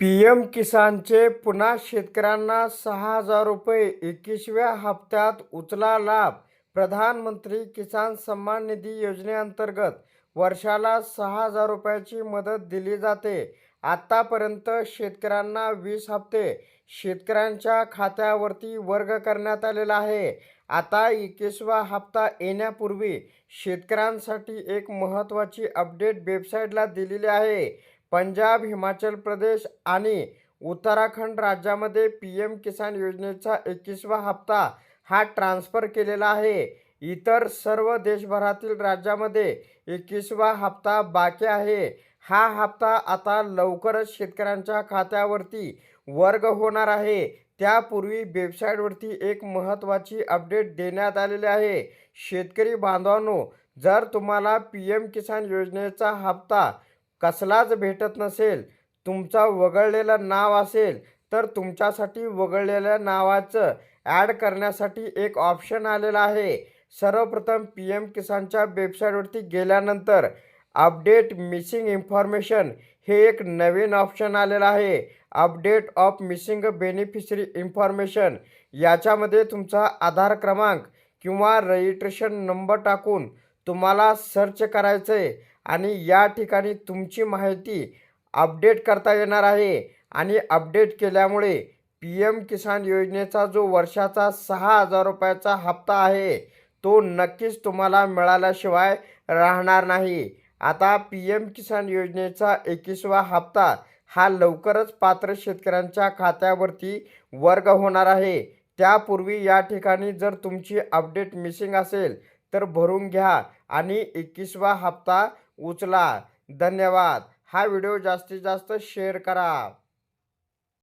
P M किसानचे पुन्हा शेतकऱ्यांना सहा हजार रुपये एकवीसव्या हप्त्यात उचला लाभ. प्रधानमंत्री किसान सन्मान निधी योजनेअंतर्गत वर्षाला सहा हजार रुपयाची मदत दिली जाते. आत्तापर्यंत शेतकऱ्यांना वीस हप्ते शेतकऱ्यांच्या खात्यावरती वर्ग करण्यात आलेला आहे. आता एकवीसवा हप्ता येण्यापूर्वी शेतकऱ्यांसाठी एक महत्त्वाची अपडेट वेबसाईटला दिलेली आहे. पंजाब हिमाचल प्रदेश आणि उत्तराखंड राज्यामध्ये पी एम किसान योजनेचा एकवीसवा हप्ता हा ट्रान्स्फर केलेला आहे. इतर सर्व देशभरातील राज्यामध्ये एकवीसवा हप्ता बाकी आहे. हा हप्ता आता लवकरच शेतकऱ्यांच्या खात्यावरती वर्ग होणार आहे. त्यापूर्वी वेबसाईटवरती एक महत्त्वाची अपडेट देण्यात आलेली आहे. शेतकरी बांधवांनो जर तुम्हाला पी एम किसान योजनेचा हप्ता कसलाच भेटत नसेल तुमचा वगळलेलं नाव असेल तर तुमच्यासाठी वगळलेल्या नावाचं ॲड करण्यासाठी एक ऑप्शन आलेला आहे. सर्वप्रथम पी एम किसानच्या वेबसाईटवरती गेल्यानंतर अपडेट मिसिंग इन्फॉर्मेशन हे एक नवीन ऑप्शन आलेलं आहे. Update of missing beneficiary information याच्यामध्ये तुमचा आधार क्रमांक किंवा रजिस्ट्रेशन नंबर टाकून तुम्हाला सर्च करायचं आहे आणि या ठिकाणी तुमची माहिती अपडेट करता येणार आहे. आणि अपडेट केल्यामुळे पी एम किसान योजनेचा जो वर्षाचा सहा हजार रुपयाचा हप्ता आहे तो नक्कीच तुम्हाला मिळाल्याशिवाय राहणार नाही. आता पी एम किसान योजनेचा एकवीसवा हप्ता हा लवकरच पात्र शेतकऱ्यांच्या खात्यावरती वर्ग होणार आहे. त्यापूर्वी या ठिकाणी जर तुमची अपडेट मिसिंग असेल तर भरून घ्या आणि एकवीसवा हप्ता उचला. धन्यवाद. हा व्हिडिओ जास्तीत जास्त शेअर करा.